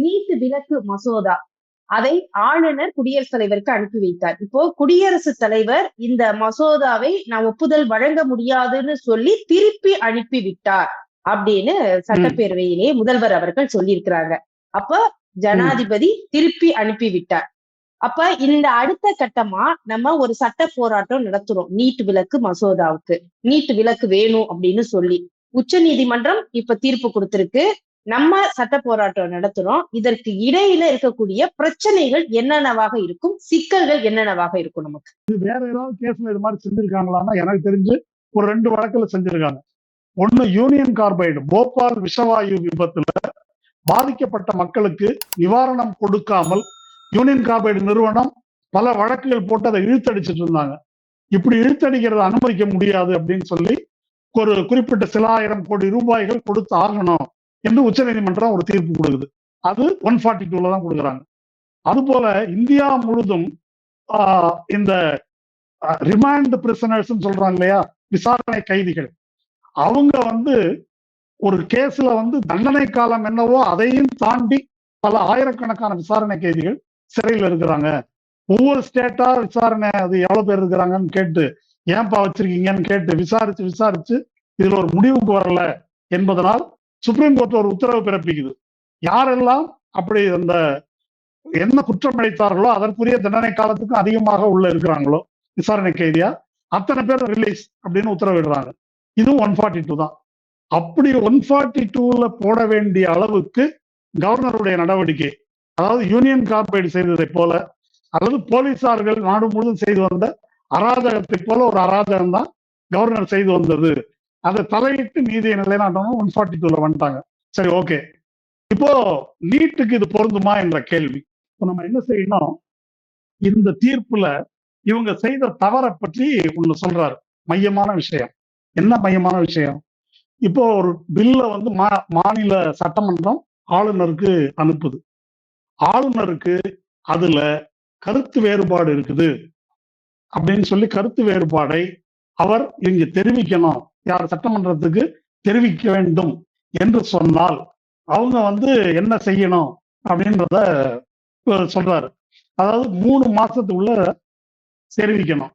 நீட்டு விலக்கு மசோதா. அதை ஆளுநர் குடியரசுத் தலைவருக்கு அனுப்பி வைத்தார். இப்போ குடியரசுத் தலைவர் இந்த மசோதாவை நான் ஒப்புதல் வழங்க முடியாதுன்னு சொல்லி திருப்பி அனுப்பி விட்டார் அப்படின்னு சட்டப்பேரவையிலே முதல்வர் அவர்கள் சொல்லியிருக்கிறாங்க. அப்ப ஜனாதிபதி திருப்பி அனுப்பி விட்டார். அப்ப இந்த அடுத்த கட்டமா நம்ம ஒரு சட்ட போராட்டம் நடத்துறோம். நீட்டு விலக்கு மசோதாவுக்கு. நீட்டு விலக்கு வேணும் அப்படின்னு சொல்லி. உச்ச நீதிமன்றம் இப்ப தீர்ப்பு கொடுத்திருக்கு. நம்ம சட்ட போராட்டம் நடத்துறோம். இதற்கு இடையில இருக்கக்கூடிய பிரச்சனைகள் என்னென்னவாக இருக்கும்? சிக்கல்கள் என்னென்னவாக இருக்கும் நமக்கு? இது வேற ஏதாவது கேஸ்ல இது மாதிரி செஞ்சிருக்காங்களான்னா எனக்கு தெரிஞ்சு ஒரு ரெண்டு வழக்குல செஞ்சிருக்காங்க. ஒண்ணு யூனியன் கார்பைடு போபால் விஷவாயு விபத்துல பாதிக்கப்பட்ட மக்களுக்கு நிவாரணம் கொடுக்காமல் யூனியன் கார்பைடு நிறுவனம் பல வழக்குகள் போட்டு அதை இழுத்தடிச்சிட்டு இருந்தாங்க. இப்படி இழுத்தடிக்கிறத அனுமதிக்க முடியாது அப்படின்னு சொல்லி ஒரு குறிப்பிட்ட சில ஆயிரம் கோடி ரூபாய்கள் கொடுத்து ஆகணும். என்று உச்சநீதிமன்றம் ஒரு தீர்ப்பு கொடுக்குது. அது ஒன் ஃபார்ட்டி டூல தான் கொடுக்குறாங்க. அதுபோல இந்தியா முழுதும் ஆஹ், இந்த ரிமாண்ட் பிரிசனர்ஸ் சொல்றாங்க இல்லையா? விசாரணை கைதிகள். அவங்க வந்து ஒரு கேஸ்ல வந்து தண்டனை காலம் என்னவோ அதையும் தாண்டி பல ஆயிரக்கணக்கான விசாரணை கைதிகள் சிறையில் இருக்கிறாங்க. ஒவ்வொரு ஸ்டேட்டா விசாரணை அது எவ்வளவு பேர் இருக்கிறாங்கன்னு கேட்டு ஏன்பா வச்சிருக்கீங்கன்னு கேட்டு விசாரிச்சு விசாரிச்சு இதுல ஒரு முடிவுக்கு வரல என்பதனால் சுப்ரீம் கோர்ட் ஒரு உத்தரவு பிறப்பிக்குது. யாரெல்லாம் அப்படி அந்த என்ன குற்றம் இழைத்தார்களோ அதற்குரிய தண்டனை காலத்துக்கும் அதிகமாக உள்ள இருக்கிறாங்களோ விசாரணை கைதியா அத்தனை பேர் ரிலீஸ் அப்படின்னு உத்தரவிடுறாங்க. இதுவும் ஒன் ஃபார்ட்டி டூ தான். அப்படி ஒன் ஃபார்ட்டி டூல போட வேண்டிய அளவுக்கு கவர்னருடைய நடவடிக்கை அதாவது யூனியன் கார்பைடு செய்ததை போல அல்லது போலீசார்கள் நாடு முழுவதும் செய்து வந்த அராஜகத்தை போல ஒரு அராஜகம் தான் கவர்னர் செய்து வந்தது. அதை தலையிட்டு நீதியை நிலைநாட்டணும் ஒன் ஃபார்ட்டி டூல வந்துட்டாங்க. சரி ஓகே இப்போ நீட்டுக்கு இது பொருந்துமா என்ற கேள்வி. இப்போ நம்ம என்ன செய்யணும் இந்த தீர்ப்புல இவங்க செய்த தவறை பற்றி ஒண்ணு சொல்றாரு. மையமான விஷயம். என்ன மையமான விஷயம்? இப்போ ஒரு பில்ல வந்து மா- மாநில சட்டமன்றம் ஆளுநருக்கு அனுப்புது. ஆளுநருக்கு அதுல கருத்து வேறுபாடு இருக்குது. அப்படின்னு சொல்லி கருத்து வேறுபாடை அவர் இங்க தெரிவிக்கணும். யார் சட்டமன்றத்துக்கு தெரிவிக்க வேண்டும் என்று சொன்னால் அவங்க வந்து என்ன செய்யணும் அப்படின்றத சொல்றாரு. அதாவது மூணு மாசத்துக்குள்ள தெரிவிக்கணும்.